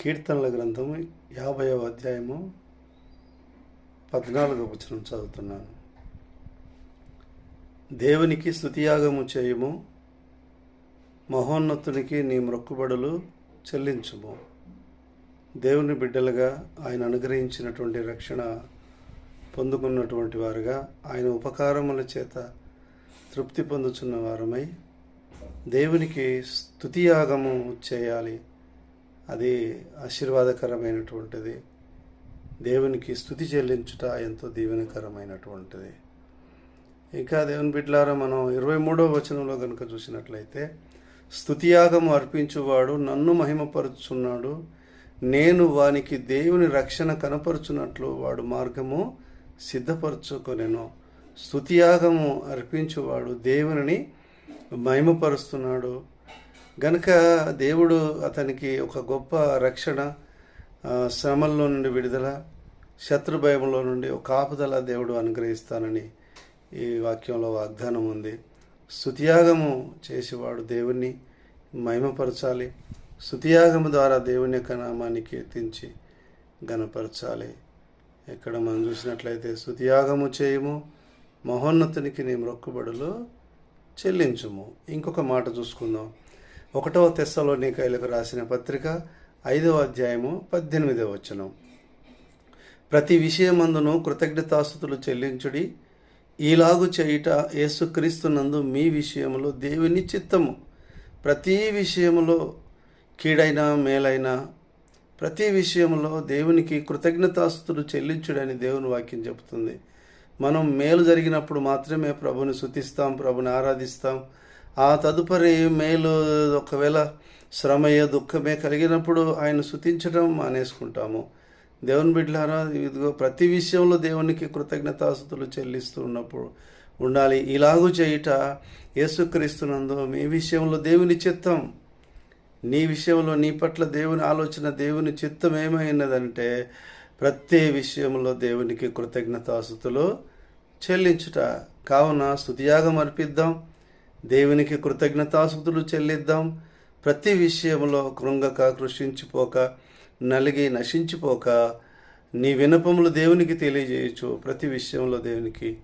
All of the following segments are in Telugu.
కీర్తనల గ్రంథము యాభైవ అధ్యాయము పద్నాలుగవ వచనం చదువుతున్నాను. దేవునికి స్తుతియాగము చేయము మహోన్నతునికి నీ మొక్కుబడులు చెల్లించుము. దేవుని బిడ్డలుగా ఆయన అనుగ్రహించినటువంటి రక్షణ పొందుకున్నటువంటి వారుగా ఆయన ఉపకారముల చేత తృప్తి పొందుచున్న వారమై దేవునికి స్తుతియాగము చేయాలి. అది ఆశీర్వాదకరమైనటువంటిది. దేవునికి స్థుతి చెల్లించుట ఎంతో దీవెనకరమైనటువంటిది. ఇంకా దేవుని బిడ్లారా మనం ఇరవై మూడవ వచనంలో కనుక చూసినట్లయితే స్థుతియాగము అర్పించువాడు నన్ను మహిమపరుచున్నాడు నేను వానికి దేవుని రక్షణ కనపరుచున్నట్లు వాడు మార్గము సిద్ధపరచుకొనెను. స్థుతియాగము అర్పించువాడు దేవునిని మహిమపరుస్తున్నాడు. గనుక దేవుడు అతనికి ఒక గొప్ప రక్షణ శ్రమల్లో నుండి విడుదల శత్రు భయంలో నుండి ఒక కాపుదల దేవుడు అనుగ్రహిస్తానని ఈ వాక్యంలో వాగ్దానం ఉంది. స్థుతియాగము చేసేవాడు దేవుణ్ణి మహిమపరచాలి. స్థుతియాగము ద్వారా దేవుని యొక్క నామాన్ని కీర్తించి గనపరచాలి ఇక్కడ మనం చూసినట్లయితే స్థుతియాగము చేయము మహోన్నతునికి నీ మొక్కుబడులు చెల్లించుము. ఇంకొక మాట చూసుకుందాం. ఒకటవ తెస్సలోనికాయలకు రాసిన పత్రిక ఐదవ అధ్యాయము పద్దెనిమిదవ వచనం. ప్రతి విషయమందును కృతజ్ఞతాస్థుతులు చెల్లించుడి. ఈలాగు చేయుట యేసుక్రీస్తునందు మీ విషయంలో దేవుని చిత్తము. ప్రతి విషయంలో కీడైనా మేలైనా ప్రతి విషయంలో దేవునికి కృతజ్ఞతాస్థుతులు చెల్లించుడని దేవుని వాక్యం చెబుతుంది. మనం మేలు జరిగినప్పుడు మాత్రమే ప్రభుని శుతిస్తాం ప్రభుని ఆరాధిస్తాం ఆ తదుపరి మేలు ఒకవేళ శ్రమయే దుఃఖమే కలిగినప్పుడు ఆయన శుతించడం మానేసుకుంటాము. దేవుని బిడ్డలారా ఇదిగో ప్రతి విషయంలో దేవునికి కృతజ్ఞతాస్థుతులు చెల్లిస్తూ ఉన్నప్పుడు ఉండాలి. ఇలాగూ చేయుట యేసుక్రీస్తునందు మీ విషయంలో దేవుని చిత్తం. నీ విషయంలో నీ పట్ల దేవుని ఆలోచన దేవుని చిత్తం ఏమైనదంటే ప్రతి విషయంలో దేవునికి కృతజ్ఞతాస్థుతులు చెల్లించుట. కావున స్థుతియాగం అర్పిద్దాం. దేవునికి కృతజ్ఞతాసుతులు చెల్లిద్దాం. ప్రతి విషయంలో కృంగక కృషించిపోక నలిగి నశించిపోక నీ వినపములు దేవునికి తెలియజేయచ్చు ప్రతి విషయంలో దేవునికి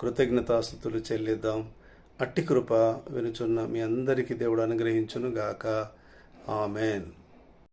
కృతజ్ఞతాస్థుతులు చెల్లిద్దాం. అట్టి కృప వినుచున్న మీ అందరికీ దేవుడు అనుగ్రహించును గాక ఆమెన్.